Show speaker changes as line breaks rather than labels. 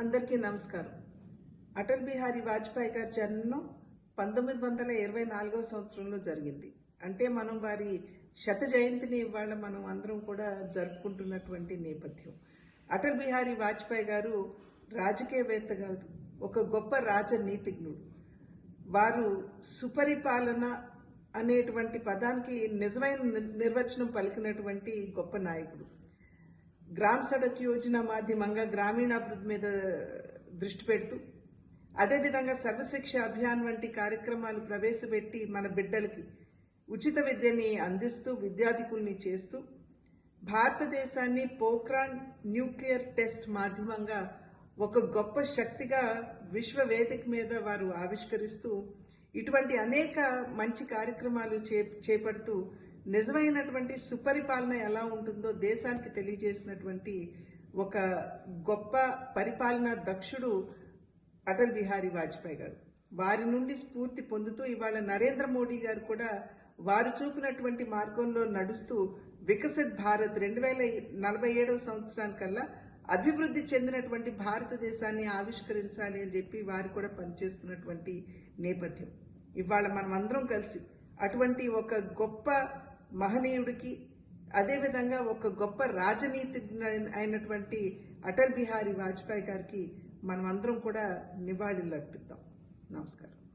అందరికీ నమస్కారం. అటల్ బిహారీ వాజ్పేయి గారి జన్మం పంతొమ్మిది వందల ఇరవై నాలుగవ సంవత్సరంలో జరిగింది. అంటే మనం వారి శత జయంతిని ఇవాళ మనం అందరం కూడా జరుపుకుంటున్నటువంటి నేపథ్యం. అటల్ బిహారీ వాజ్పేయి గారు రాజకీయవేత్త కాదు ఒక గొప్ప రాజనీతిజ్ఞుడు. వారు సుపరిపాలన అనేటువంటి పదానికి నిజమైన నిర్వచనం పలికినటువంటి గొప్ప నాయకుడు. గ్రామ సడక్ యోజన మాధ్యమంగా గ్రామీణాభివృద్ధి మీద దృష్టి పెడుతూ అదేవిధంగా సర్వశిక్ష అభియాన్ వంటి కార్యక్రమాలు ప్రవేశపెట్టి మన బిడ్డలకి ఉచిత విద్యని అందిస్తూ విద్యాధికుల్ని చేస్తూ భారతదేశాన్ని పోక్రాన్ న్యూక్లియర్ టెస్ట్ మాధ్యమంగా ఒక గొప్ప శక్తిగా విశ్వ వేదిక మీద వారు ఆవిష్కరిస్తూ ఇటువంటి అనేక మంచి కార్యక్రమాలు చే చేపడుతూ నిజమైనటువంటి సుపరిపాలన ఎలా ఉంటుందో దేశానికి తెలియజేసినటువంటి ఒక గొప్ప పరిపాలన దక్షుడు అటల్ బిహారీ వాజ్పేయి గారు. వారి నుండి స్ఫూర్తి పొందుతూ ఇవాళ నరేంద్ర మోడీ గారు కూడా వారు చూపినటువంటి మార్గంలో నడుస్తూ వికసిత్ భారత్ రెండు వేల నలభై ఏడవ సంవత్సరానికల్లా అభివృద్ధి చెందినటువంటి భారతదేశాన్ని ఆవిష్కరించాలి అని చెప్పి వారు కూడా పనిచేస్తున్నటువంటి నేపథ్యం. ఇవాళ మనం అందరం కలిసి అటువంటి ఒక గొప్ప మహనీయుడికి అదేవిధంగా ఒక గొప్ప రాజనీతి అయినటువంటి అటల్ బిహారీ వాజ్పేయి గారికి మనం అందరం కూడా నివాళులు అర్పిద్దాం నమస్కారం.